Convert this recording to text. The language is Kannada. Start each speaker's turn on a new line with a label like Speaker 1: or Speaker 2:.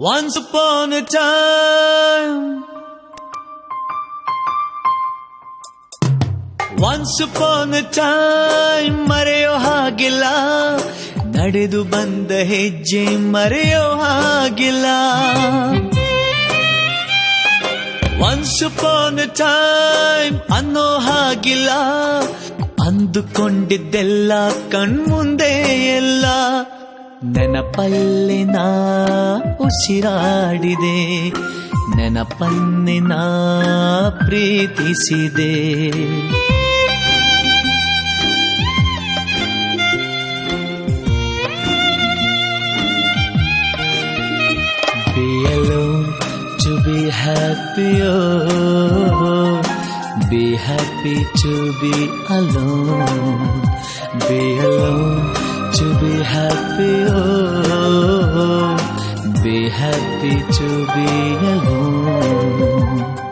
Speaker 1: Once upon a time. Once upon a time, ಮರೆಯೋ ಹಾಗಿಲ್ಲ. ನಡೆದು ಬಂದ ಹೆಜ್ಜೆ ಮರೆಯೋ ಹಾಗಿಲ್ಲ. Once upon a time ಅನ್ನೋ ಹಾಗಿಲ್ಲ. ಅಂದುಕೊಂಡಿದ್ದೆಲ್ಲ ಕಣ್ಮುಂದೆ ಎಲ್ಲ ನನ್ನ ಪಲ್ಲೆ ನಾ ಉಸಿರಾಡಿದೆ ನನ್ನ ಪನ್ನೆ ನಾ ಪ್ರೀತಿಸಿದೆ. Be alone to be happy be happy to be alone be alone to be happy. Oh, be happy to be alone.